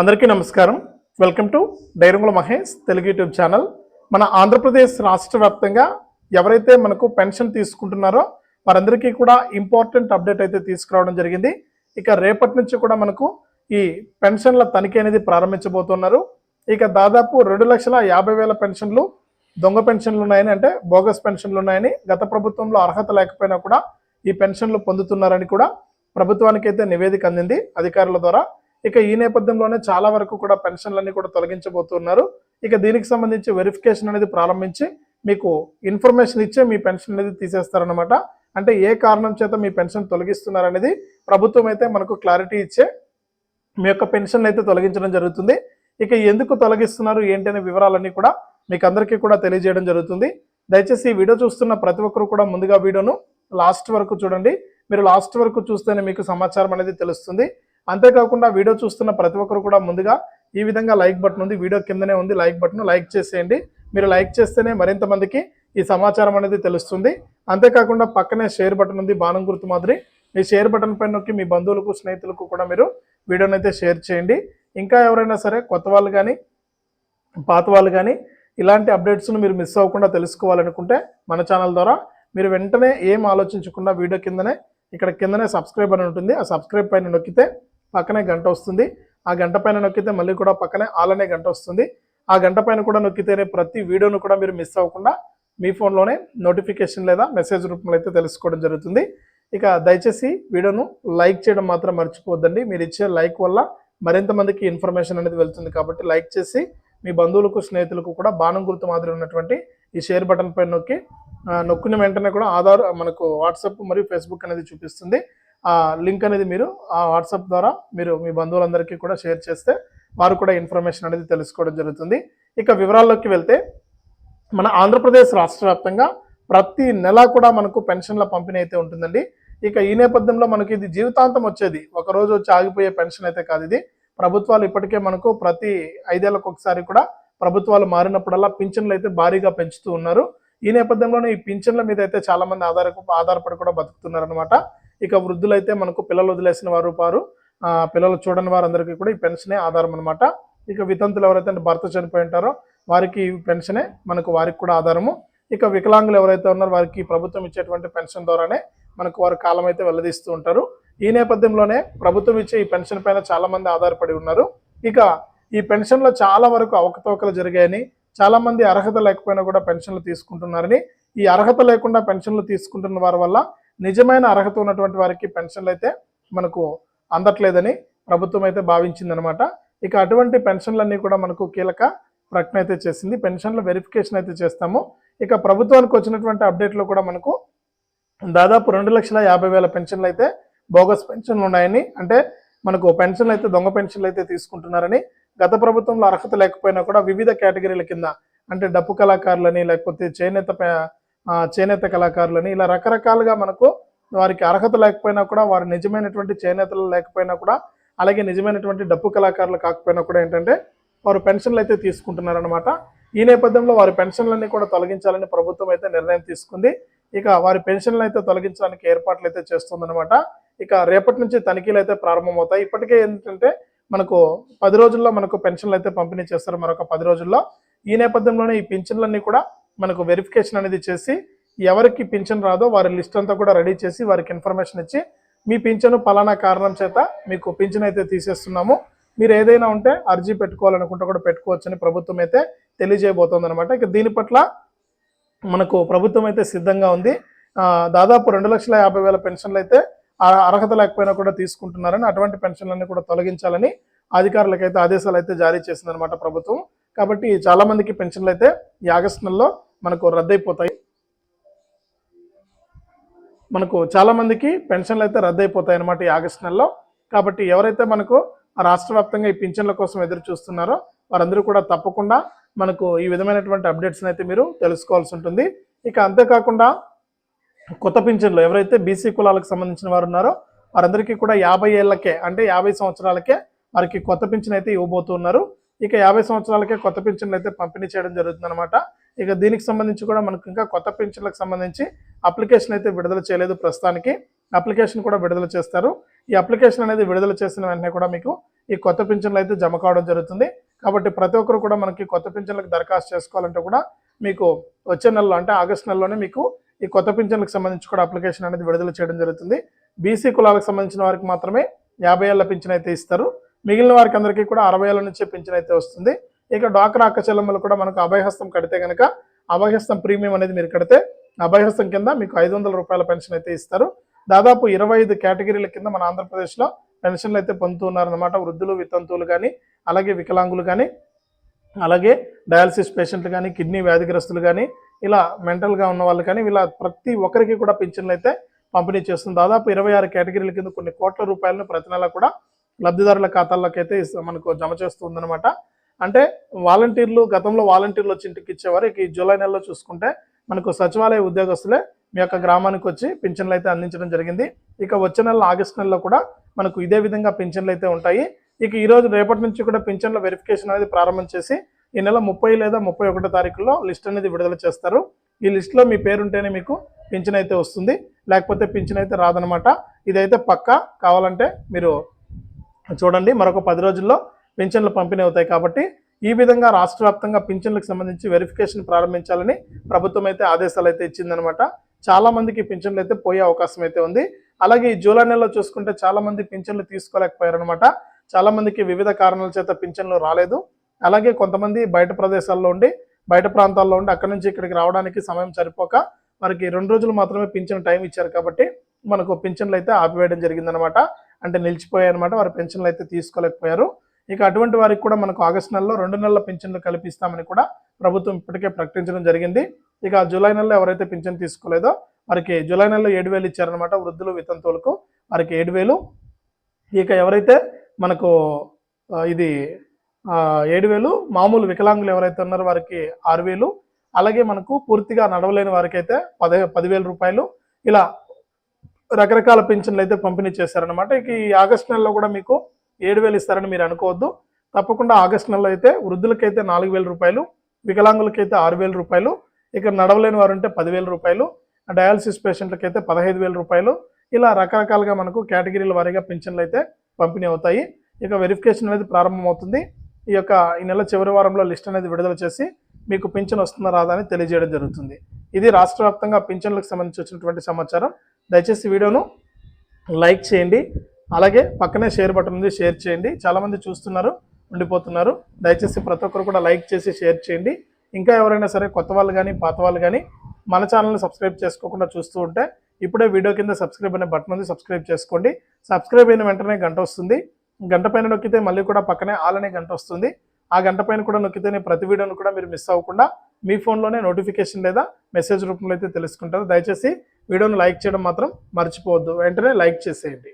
అందరికీ నమస్కారం. Welcome to డైరంగుల మహేష్ తెలుగు యూట్యూబ్ ఛానల్. మన ఆంధ్రప్రదేశ్ రాష్ట్ర వ్యాప్తంగా ఎవరైతే మనకు పెన్షన్ తీసుకుంటున్నారో వారందరికీ కూడా ఇంపార్టెంట్ అప్డేట్ అయితే తీసుకురావడం జరిగింది. ఇక రేపటి నుంచి కూడా మనకు ఈ పెన్షన్ల తనిఖీ అనేది ప్రారంభించబోతున్నారు. ఇక దాదాపు రెండు లక్షల యాభై వేల పెన్షన్లు దొంగ పెన్షన్లు ఉన్నాయని అంటే బోగస్ పెన్షన్లు ఉన్నాయని గత ప్రభుత్వంలో అర్హత లేకపోయినా కూడా ఈ పెన్షన్లు పొందుతున్నారని కూడా ప్రభుత్వానికి అయితే నివేదిక అందింది అధికారుల ద్వారా. ఇక ఈ నేపథ్యంలోనే చాలా వరకు కూడా పెన్షన్లన్నీ కూడా తొలగించబోతున్నారు. ఇక దీనికి సంబంధించి వెరిఫికేషన్ అనేది ప్రారంభించి మీకు ఇన్ఫర్మేషన్ ఇచ్చే మీ పెన్షన్ అనేది తీసేస్తారనమాట అంటే ఏ కారణం చేత మీ పెన్షన్ తొలగిస్తున్నారనేది ప్రభుత్వం అయితే మనకు క్లారిటీ ఇచ్చే మీ యొక్క పెన్షన్ అయితే తొలగించడం జరుగుతుంది. ఇక ఎందుకు తొలగిస్తున్నారు ఏంటి అనే వివరాలన్నీ కూడా మీకు అందరికీ కూడా తెలియజేయడం జరుగుతుంది. దయచేసి ఈ వీడియో చూస్తున్న ప్రతి ఒక్కరు కూడా ముందుగా వీడియోను లాస్ట్ వరకు చూడండి. మీరు లాస్ట్ వరకు చూస్తేనే మీకు సమాచారం అనేది తెలుస్తుంది. అంతేకాకుండా వీడియో చూస్తున్న ప్రతి ఒక్కరు కూడా ముందుగా ఈ విధంగా లైక్ బటన్ ఉంది. వీడియో కిందనే ఉంది లైక్ బటన్. లైక్ చేసేయండి. మీరు లైక్ చేస్తేనే మరింత మందికి ఈ సమాచారం అనేది తెలుస్తుంది. అంతేకాకుండా పక్కనే షేర్ బటన్ ఉంది. బాణం గుర్తు మాదిరి. మీ షేర్ బటన్ పైన నొక్కి మీ బంధువులకు స్నేహితులకు కూడా మీరు వీడియోని అయితే షేర్ చేయండి. ఇంకా ఎవరైనా సరే కొత్త వాళ్ళు కానీ పాత వాళ్ళు కానీ ఇలాంటి అప్డేట్స్ను మీరు మిస్ అవ్వకుండా తెలుసుకోవాలనుకుంటే మన ఛానల్ ద్వారా మీరు వెంటనే ఏం ఆలోచించకుండా వీడియో కిందనే ఇక్కడ కిందనే సబ్స్క్రైబ్ అని ఉంటుంది. ఆ సబ్స్క్రైబ్ పైన నొక్కితే పక్కనే గంట వస్తుంది. ఆ గంట పైన నొక్కితే మళ్ళీ కూడా పక్కనే ఆల్ అనే గంట వస్తుంది. ఆ గంట పైన కూడా నొక్కితేనే ప్రతి వీడియోను కూడా మీరు మిస్ అవ్వకుండా మీ ఫోన్లోనే నోటిఫికేషన్ లేదా మెసేజ్ రూపంలో అయితే తెలుసుకోవడం జరుగుతుంది. ఇక దయచేసి వీడియోను లైక్ చేయడం మాత్రం మర్చిపోవద్దండి. మీరు ఇచ్చే లైక్ వల్ల మరింత మందికి ఇన్ఫర్మేషన్ అనేది వెళ్తుంది కాబట్టి లైక్ చేసి మీ బంధువులకు స్నేహితులకు కూడా బాణం గుర్తు మాదిరి ఉన్నటువంటి ఈ షేర్ బటన్ పైన నొక్కి నొక్కిన వెంటనే కూడా ఆధార్ మనకు వాట్సాప్ మరియు ఫేస్బుక్ అనేది చూపిస్తుంది. ఆ లింక్ అనేది మీరు ఆ వాట్సాప్ ద్వారా మీరు మీ బంధువులందరికీ కూడా షేర్ చేస్తే వారు కూడా ఇన్ఫర్మేషన్ అనేది తెలుసుకోవడం జరుగుతుంది. ఇక వివరాల్లోకి వెళ్తే మన ఆంధ్రప్రదేశ్ రాష్ట్ర వ్యాప్తంగా ప్రతి నెల కూడా మనకు పెన్షన్ల పంపిణీ అయితే ఉంటుందండి. ఇక ఈ నేపథ్యంలో మనకి ఇది జీవితాంతం వచ్చేది. ఒక రోజు వచ్చి ఆగిపోయే పెన్షన్ అయితే కాదు ఇది. ప్రభుత్వాలు ఇప్పటికే మనకు ప్రతి ఐదేళ్ళకు ఒకసారి కూడా ప్రభుత్వాలు మారినప్పుడల్లా పింఛన్లు అయితే భారీగా పెంచుతూ ఉన్నారు. ఈ నేపథ్యంలోనే ఈ పింఛన్ల మీద అయితే చాలా మంది ఆధార ఆధారపడి కూడా బతుకుతున్నారనమాట ఇక వృద్ధులైతే మనకు పిల్లలు వదిలేసిన వారు వారు పిల్లలు చూడని వారందరికీ కూడా ఈ పెన్షనే ఆధారం అనమాట ఇక వితంతులు ఎవరైతే భర్త చనిపోయి ఉంటారో వారికి పెన్షనే మనకు వారికి కూడా ఆధారము. ఇక వికలాంగులు ఎవరైతే ఉన్నారో వారికి ప్రభుత్వం ఇచ్చేటువంటి పెన్షన్ ద్వారానే మనకు వారి కాలం అయితే వెల్లదీస్తూ ఉంటారు. ఈ నేపథ్యంలోనే ప్రభుత్వం ఇచ్చే ఈ పెన్షన్ పైన చాలా మంది ఆధారపడి ఉన్నారు. ఇక ఈ పెన్షన్లో చాలా వరకు అవకతవకలు జరిగాయని చాలా మంది అర్హత లేకపోయినా కూడా పెన్షన్లు తీసుకుంటున్నారని. ఈ అర్హత లేకుండా పెన్షన్లు తీసుకుంటున్న వారి వల్ల నిజమైన అర్హత ఉన్నటువంటి వారికి పెన్షన్లు అయితే మనకు అందట్లేదని ప్రభుత్వం అయితే భావించిందనమాట. ఇక అటువంటి పెన్షన్లన్నీ కూడా మనకు కీలక ప్రకటన అయితే చేసింది. పెన్షన్ల వెరిఫికేషన్ అయితే చేస్తాము. ఇక ప్రభుత్వానికి వచ్చినటువంటి అప్డేట్లో కూడా మనకు దాదాపు రెండు లక్షల యాభై వేల పెన్షన్లు అయితే బోగస్ పెన్షన్లు ఉన్నాయని అంటే మనకు పెన్షన్లు అయితే దొంగ పెన్షన్లు అయితే తీసుకుంటున్నారని గత ప్రభుత్వంలో అర్హత లేకపోయినా కూడా వివిధ కేటగిరీల కింద అంటే డప్పు కళాకారులని లేకపోతే చేనేత చేనేత కళాకారులని ఇలా రకరకాలుగా మనకు వారికి అర్హత లేకపోయినా కూడా వారు నిజమైనటువంటి చేనేతలు లేకపోయినా కూడా అలాగే నిజమైనటువంటి డప్పు కళాకారులు కాకపోయినా కూడా ఏంటంటే వారు పెన్షన్లు అయితే తీసుకుంటున్నారనమాట ఈ నేపథ్యంలో వారి పెన్షన్లన్నీ కూడా తొలగించాలని ప్రభుత్వం అయితే నిర్ణయం తీసుకుంది. ఇక వారి పెన్షన్లు అయితే తొలగించడానికి ఏర్పాట్లు అయితే చేస్తుందనమాట ఇక రేపటి నుంచి తనిఖీలు అయితే ప్రారంభమవుతాయి. ఇప్పటికే ఏంటంటే మనకు పది రోజుల్లో మనకు పెన్షన్లు అయితే పంపిణీ చేస్తారు మరొక పది రోజుల్లో. ఈ నేపథ్యంలోనే ఈ పెన్షన్లన్నీ కూడా మనకు వెరిఫికేషన్ అనేది చేసి ఎవరికి పింఛన్ రాదో వారి లిస్ట్ అంతా కూడా రెడీ చేసి వారికి ఇన్ఫర్మేషన్ ఇచ్చి మీ పింఛను పలానా కారణం చేత మీకు పింఛన్ అయితే తీసేస్తున్నాము. మీరు ఏదైనా ఉంటే అర్జీ పెట్టుకోవాలనుకుంటే కూడా పెట్టుకోవచ్చని ప్రభుత్వం అయితే తెలియజేయబోతోంది అనమాట ఇక దీని పట్ల మనకు ప్రభుత్వం అయితే సిద్ధంగా ఉంది. దాదాపు రెండు లక్షల యాభై వేల పెన్షన్లు అయితే అర్హత లేకపోయినా కూడా తీసుకుంటున్నారని అటువంటి పెన్షన్లన్నీ కూడా తొలగించాలని అధికారులకైతే ఆదేశాలు అయితే జారీ చేసిందనమాట ప్రభుత్వం. కాబట్టి చాలా మందికి పెన్షన్లు అయితే ఈ ఆగస్టు నెలలో మనకు రద్దయిపోతాయి. మనకు చాలామందికి పెన్షన్లు అయితే రద్దయిపోతాయి అనమాట ఈ ఆగస్టు నెలలో. కాబట్టి ఎవరైతే మనకు ఆ రాష్ట్ర వ్యాప్తంగా ఈ పింఛన్ల కోసం ఎదురు చూస్తున్నారో వారందరూ కూడా తప్పకుండా మనకు ఈ విధమైనటువంటి అప్డేట్స్ని అయితే మీరు తెలుసుకోవాల్సి ఉంటుంది. ఇక అంతేకాకుండా కొత్త పింఛన్లు ఎవరైతే బీసీ కులాలకు సంబంధించిన వారు ఉన్నారో వారందరికీ కూడా యాభై ఏళ్ళకే అంటే యాభై సంవత్సరాలకే వారికి కొత్త పింఛన్ అయితే ఇవ్వబోతున్నారు. ఇక యాభై సంవత్సరాలకే కొత్త పింఛన్లు అయితే పంపిణీ చేయడం జరుగుతుంది అనమాట ఇక దీనికి సంబంధించి కూడా మనకు ఇంకా కొత్త పెన్షన్లకు సంబంధించి అప్లికేషన్ అయితే విడుదల చేయలేదు ప్రస్తుతానికి. అప్లికేషన్ కూడా విడుదల చేస్తారు. ఈ అప్లికేషన్ అనేది విడుదల చేసిన వెంటనే కూడా మీకు ఈ కొత్త పింఛన్లు అయితే జమ కావడం జరుగుతుంది. కాబట్టి ప్రతి ఒక్కరు కూడా మనకి కొత్త పింఛన్లకు దరఖాస్తు చేసుకోవాలంటే కూడా మీకు వచ్చే నెలలో అంటే ఆగస్ట్ నెలలోనే మీకు ఈ కొత్త పింఛన్లకు సంబంధించి కూడా అప్లికేషన్ అనేది విడుదల చేయడం జరుగుతుంది. బీసీ కులాలకు సంబంధించిన వారికి మాత్రమే యాభై ఏళ్ళ పింఛన్ అయితే ఇస్తారు. మిగిలిన వారికి అందరికీ కూడా అరవై ఏళ్ళ నుంచే పింఛన్ అయితే వస్తుంది. ఇక డ్వాక్రా అక్క చెల్లెమ్మలు కూడా మనకు అభయహస్తం కడితే కనుక అభయహస్తం ప్రీమియం అనేది మీరు కడితే అభయహస్తం కింద మీకు ఐదు వందల రూపాయల పెన్షన్ అయితే ఇస్తారు. దాదాపు ఇరవై ఐదు కేటగిరీల కింద మన ఆంధ్రప్రదేశ్లో పెన్షన్లు అయితే పొందుతున్నారనమాట వృద్ధులు వితంతువులు కానీ అలాగే వికలాంగులు కానీ అలాగే డయాలసిస్ పేషెంట్లు కానీ కిడ్నీ వ్యాధిగ్రస్తులు కానీ ఇలా మెంటల్గా ఉన్న వాళ్ళు కానీ ఇలా ప్రతి ఒక్కరికి కూడా పింఛన్లు అయితే పంపిణీ చేస్తుంది. దాదాపు ఇరవై ఆరు కేటగిరీల కింద కొన్ని కోట్ల రూపాయలను ప్రతి నెల కూడా లబ్ధిదారుల ఖాతాల్లోకి అయితే మనకు జమ చేస్తుందన్నమాట అంటే వాలంటీర్లు గతంలో వాలంటీర్లు వచ్చి ఇంటికి ఇచ్చేవారు. ఈ జూలై నెలలో చూసుకుంటే మనకు సచివాలయ ఉద్యోగస్తులే మీ యొక్క గ్రామానికి వచ్చి పింఛన్లు అయితే అందించడం జరిగింది. ఇక వచ్చే నెల ఆగస్టు నెలలో కూడా మనకు ఇదే విధంగా పింఛన్లు అయితే ఉంటాయి. ఇక ఈరోజు రేపటి నుంచి కూడా పింఛన్ల వెరిఫికేషన్ అనేది ప్రారంభం చేసి ఈ నెల ముప్పై లేదా ముప్పై ఒకటో తారీఖులో లిస్ట్ అనేది విడుదల చేస్తారు. ఈ లిస్ట్లో మీ పేరు ఉంటేనే మీకు పింఛన్ అయితే వస్తుంది. లేకపోతే పింఛన్ అయితే రాదనమాట ఇదైతే పక్కా కావాలంటే మీరు చూడండి. మరొక పది రోజుల్లో పింఛన్లు పంపిణీ అవుతాయి కాబట్టి ఈ విధంగా రాష్ట్ర వ్యాప్తంగా పింఛన్లకు సంబంధించి వెరిఫికేషన్ ప్రారంభించాలని ప్రభుత్వం అయితే ఆదేశాలు అయితే ఇచ్చిందనమాట. చాలా మందికి పింఛన్లు అయితే పోయే అవకాశం అయితే ఉంది. అలాగే ఈ జూలై నెలలో చూసుకుంటే చాలా మంది పింఛన్లు తీసుకోలేకపోయారనమాట. చాలా మందికి వివిధ కారణాల చేత పింఛన్లు రాలేదు. అలాగే కొంతమంది బయట ప్రదేశాల్లో ఉండి బయట ప్రాంతాల్లో ఉండి అక్కడి నుంచి ఇక్కడికి రావడానికి సమయం సరిపోక వారికి రెండు రోజులు మాత్రమే పింఛన్ టైం ఇచ్చారు కాబట్టి మనకు పింఛన్లు అయితే ఆపివేయడం జరిగిందనమాట. అంటే నిలిచిపోయాయి అనమాట వారు పెన్షన్లు అయితే తీసుకోలేకపోయారు. ఇక అటువంటి వారికి కూడా మనకు ఆగస్టు నెలలో రెండు నెలల పింఛన్లు కల్పిస్తామని కూడా ప్రభుత్వం ఇప్పటికే ప్రకటించడం జరిగింది. ఇక జూలై నెలలో ఎవరైతే పింఛన్ తీసుకోలేదో వారికి జూలై నెలలో ఏడు వేలు ఇచ్చారనమాట వృద్ధులు వితంతువులకు. వారికి ఏడు వేలు. ఇక ఎవరైతే మనకు ఇది ఏడు వేలు మామూలు వికలాంగులు ఎవరైతే ఉన్నారో వారికి ఆరు వేలు. అలాగే మనకు పూర్తిగా నడవలేని వారికి అయితే పది పదివేల రూపాయలు. ఇలా రకరకాల పింఛన్లు అయితే పంపిణీ చేశారనమాట ఇక ఈ ఆగస్ట్ నెలలో కూడా మీకు ఏడు వేలు ఇస్తారని మీరు అనుకోవద్దు. తప్పకుండా ఆగస్ట్ నెలలో అయితే వృద్ధులకైతే నాలుగు వేల రూపాయలు వికలాంగులకైతే ఆరు వేల రూపాయలు ఇక నడవలేని వారు ఉంటే పదివేల రూపాయలు డయాలసిస్ పేషెంట్లకైతే పదహైదు వేల రూపాయలు ఇలా రకరకాలుగా మనకు కేటగిరీల వారీగా పింఛన్లు అయితే పంపిణీ అవుతాయి. ఇక వెరిఫికేషన్ అనేది ప్రారంభమవుతుంది. ఈ యొక్క ఈ నెల చివరి వారంలో లిస్ట్ అనేది విడుదల చేసి మీకు పింఛన్ వస్తుందా రాదా అని తెలియజేయడం జరుగుతుంది. ఇది రాష్ట్ర వ్యాప్తంగా పింఛన్లకు సంబంధించి వచ్చినటువంటి సమాచారం. దయచేసి వీడియోను లైక్ చేయండి. అలాగే పక్కనే షేర్ బటన్ ఉంది షేర్ చేయండి. చాలామంది చూస్తున్నారు ఉండిపోతున్నారు. దయచేసి ప్రతి ఒక్కరు కూడా లైక్ చేసి షేర్ చేయండి. ఇంకా ఎవరైనా సరే కొత్త వాళ్ళు కానీ పాత వాళ్ళు కానీ మన ఛానల్ని సబ్స్క్రైబ్ చేసుకోకుండా చూస్తూ ఉంటే ఇప్పుడే వీడియో కింద సబ్స్క్రైబ్ అనే బటన్ ఉంది సబ్స్క్రైబ్ చేసుకోండి. సబ్స్క్రైబ్ అయిన వెంటనే గంట వస్తుంది. గంట పైన నొక్కితే మళ్ళీ కూడా పక్కనే ఆల్ అనే గంట వస్తుంది. ఆ గంట పైన కూడా నొక్కితేనే ప్రతి వీడియోను కూడా మీరు మిస్ అవ్వకుండా మీ ఫోన్లోనే నోటిఫికేషన్ లేదా మెసేజ్ రూపంలో అయితే తెలుసుకుంటారు. దయచేసి వీడియోను లైక్ చేయడం మాత్రం మర్చిపోవద్దు. వెంటనే లైక్ చేసేయండి.